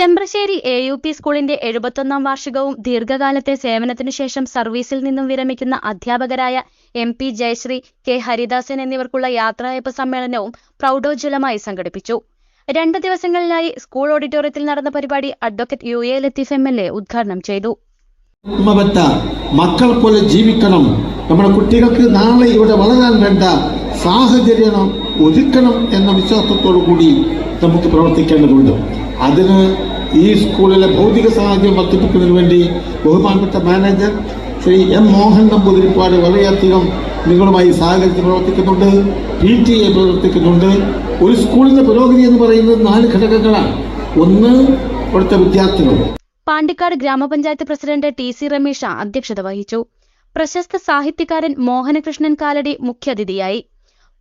Chembrassery A U P സ്കൂളിന്റെ എഴുപത്തൊന്നാം വാർഷികവും ദീർഘകാലത്തെ സേവനത്തിനു ശേഷം സർവീസിൽ നിന്നും വിരമിക്കുന്ന അധ്യാപകരായ M P Jayasree K Haridasan എന്നിവർക്കുള്ള യാത്രയയപ്പ് സമ്മേളനവും പ്രൗഢോജ്വലമായി സംഘടിപ്പിച്ചു. രണ്ട് ദിവസങ്ങളിലായി സ്കൂൾ ഓഡിറ്റോറിയത്തിൽ നടന്ന പരിപാടി advocate U A Latheef M L A ഉദ്ഘാടനം ചെയ്തു. മക്കൾ പോലെ ജീവിക്കണം. നമ്മുടെ കുട്ടികൾക്ക് നാളെ ഇവിടെ വളരാൻ വേണ്ട സാഹചര്യം ഒരുക്കണം എന്ന വിശ്വാസത്തോടു കൂടി നമുക്ക് പ്രവർത്തിക്കേണ്ടതുണ്ട്. അതിന് ഈ സ്കൂളിലെ ഭൗതിക സാഹചര്യം വർദ്ധിപ്പിക്കുന്നതിന് വേണ്ടി ബഹുമാനപ്പെട്ട മാനേജർ ശ്രീ എം മോഹൻ നമ്പൂതിരിപ്പാട് വളരെയധികം നിങ്ങളുമായി സഹകരിച്ച് പ്രവർത്തിക്കുന്നുണ്ട് പി ടി എ പ്രവർത്തിക്കുന്നുണ്ട്. ഒരു സ്കൂളിന്റെ പുരോഗതി എന്ന് പറയുന്നത് നാല് ഘടകങ്ങളാണ്. ഒന്ന് ഇവിടുത്തെ വിദ്യാർത്ഥികൾ. പാണ്ടിക്കാട് ഗ്രാമപഞ്ചായത്ത് പ്രസിഡന്റ് ടി സി രമേശ അധ്യക്ഷത വഹിച്ചു. പ്രശസ്ത സാഹിത്യകാരൻ മോഹനകൃഷ്ണൻ കാലടി മുഖ്യാതിഥിയായി.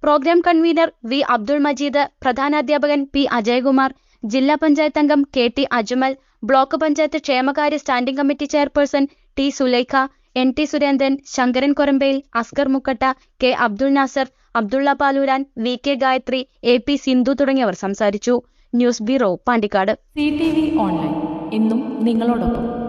Programme convener V Abdul Majeed പ്രധാനാധ്യാപകൻ P Ajayakumar ജില്ലാ പഞ്ചായത്ത് അംഗം K T Ajmal block panchayat ക്ഷേമകാര്യ standing committee chairperson T Sulaikha N T Surendran Sankaran Korambayil Askar Mukkatta K Abdul Nasar Abdulla Paloran V K Gayathri A P Sindhu തുടങ്ങിയവർ സംസാരിച്ചു. News bureau Pandikkad. C T V online. എന്നും നിങ്ങളോടൊപ്പം.